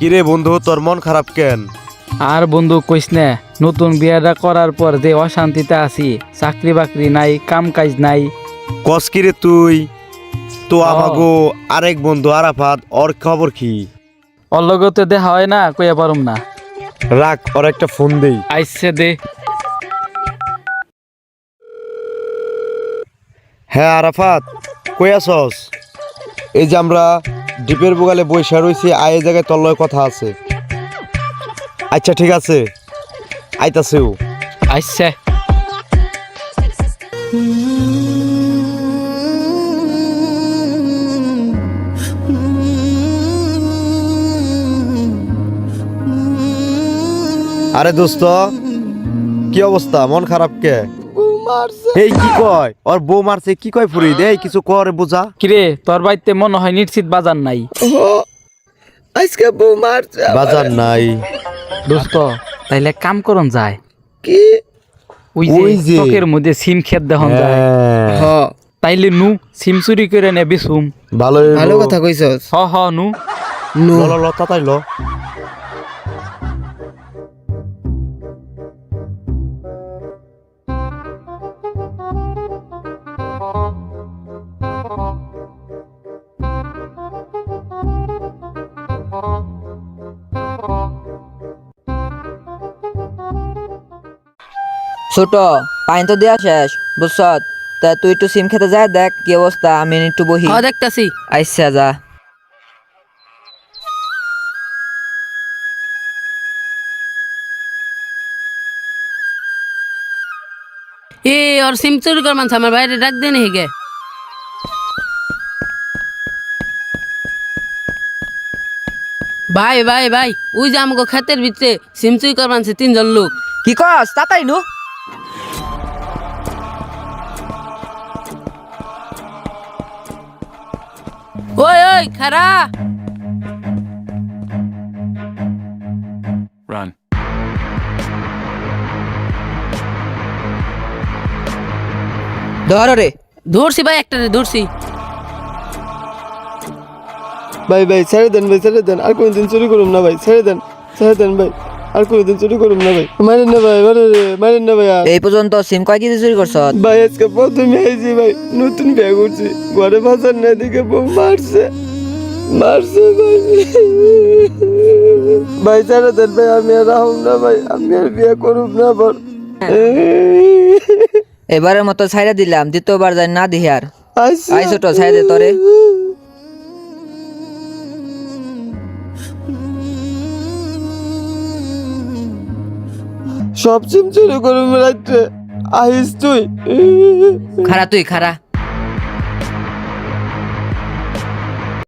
কিরে বন্ধু তোর মন খারাপ কেন? আর বন্ধু কইস না নতুন বিয়াটা করার পর যে অশান্তিতে আছি চাকরি বাকরি নাই কাম কাজ নাই। কস কিরে তুই? তো। আমাগো আরেক বন্ধু আরাফাত ওর খবর কি? ওর লগতে দেখা হয় না কইয়া পারুম না। রাখ ওর একটা ফোন দেই। আইসে দে। হ্যাঁ আরাফাত কই আছস? এই যে আমরা ডিপের বুগালে বৈশা রয়েছি আয় জায়গায় তোর লগে কথা আছে। আচ্ছা ঠিক আছে। আইতাছেও আইসে। আরে দোস্ত কি অবস্থা? মন খারাপ কে? এই কি কয়? ওর বউ মারছে কি কয় ফুরি? দে কিছু করে বোঝা। কিরে তোর বাড়িতে মনে হয় নিশ্চিত বাজার নাই। আজকে বউ মারছে বাজার নাই। দোস্ত তাইলে কাম করন যায়। কি? ওই ওই যে। যে। চকের মধ্যে সিম খেত দেখন যায়। হ্যাঁ, তাইলে নু সিম চুরি করে নে বেসুম ভালোই ভালো কথা কইছস। হ হ নু। নু। ল। ছোট পানি তো দেওয়া শেষ বুঝছত? তা তুই একটু সিম খেতে যায় দেখ কি অবস্থা আমি একটু বহি। দেখতাছি। আইসা যা। এ ওর সিম চুরি কর মানছে আমার বাইরে ডাক দেন হেগে। ভাই ভাই ভাই ওই যে আমাকে ক্ষেতের ভিতরে সিম চুরি কর তিনজন লোক। কি কস? তাতাই নু? ওই ওই খারা। ধর রে। ধরছি ভাই একটা রে ধরছি। ভাই ভাই ছেড়ে দেন ভাই ছেড়ে দেন। আর কোনোদিন চুরি করুম না ভাই ছেড়ে দেন ছেড়ে দেন ভাই। আর কোনোদিন চুরি করুম না ভাই। মারেন না ভাই মারেন না ভাই। এই পর্যন্ত সিম কয় কেজি চুরি করছ? ভাই আজকে প্রথমে আইছি ভাই নতুন বিয়ে করছি ঘরে বাজার না দিকে বউ মারছে। মারছে ভাই। ভাই ছেড়ে দেন ভাই আমি আর রাহুম না ভাই আমি আর বিয়ে করুম না বল এবারের মতো ছাইরা দিলাম দ্বিতীয়বার যাই না দিহি আর। আইসা। আই ছোট ছাইরা দে তোরে। সব চুরি করুম রাত্রে আইস তুই। খারা তুই খারা।